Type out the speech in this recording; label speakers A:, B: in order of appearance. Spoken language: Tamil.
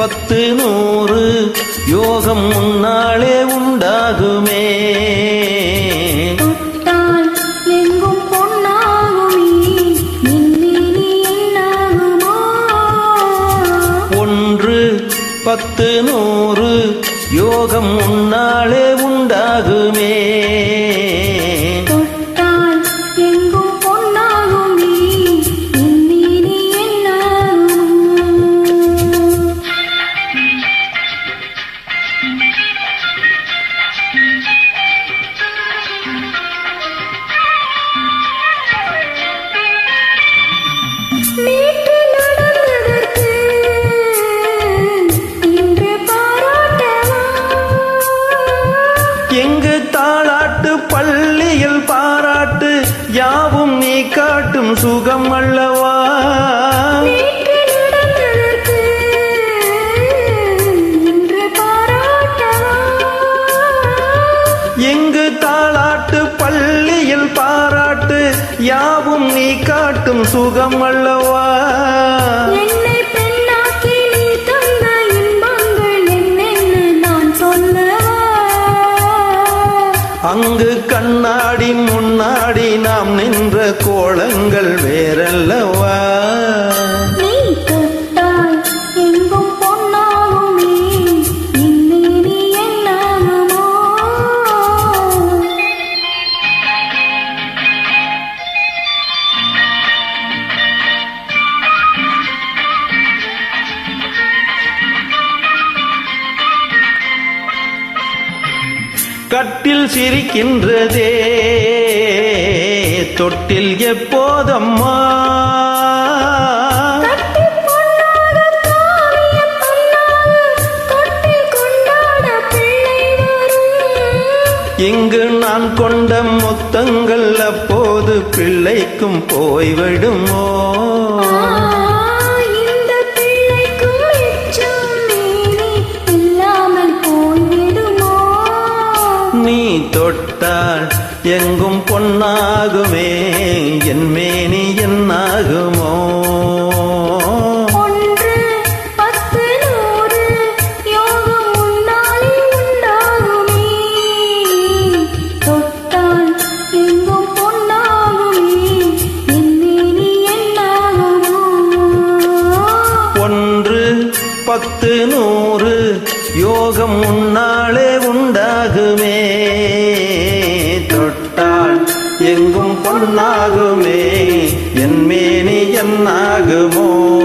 A: பத்து நூறு யோகம் முன்னாலே உண்டாகுமே. ஒன்று பத்து நூறு யோகம் முன்னாலே உண்டாகுமே. காட்டும் சுகம் அல்லவா எங்கு தாளாட்டு பள்ளியில் பாராட்டு யாவும் நீ காட்டும் சுகம் அல்லவா அங்கு கண்ணாடி முன்னாடி நாம் நின்ற கோலங்கள் வேறல்லவா. கட்டில் சிரிக்கின்றதே தொட்டில் எப்போதம்மா? இங்கு நான் கொண்ட முத்தங்கள் அப்போது பிள்ளைக்கும் போய்விடுமோ? தொட்டால் எங்கும் பொன்னாகுமே என் மேனி என்னாகுமோ?
B: ஒன்று பத்து நூறு யோகம் முன்னாலே உண்டாகுமே. எங்கும்
A: என் மேனி என்னாகுமோ.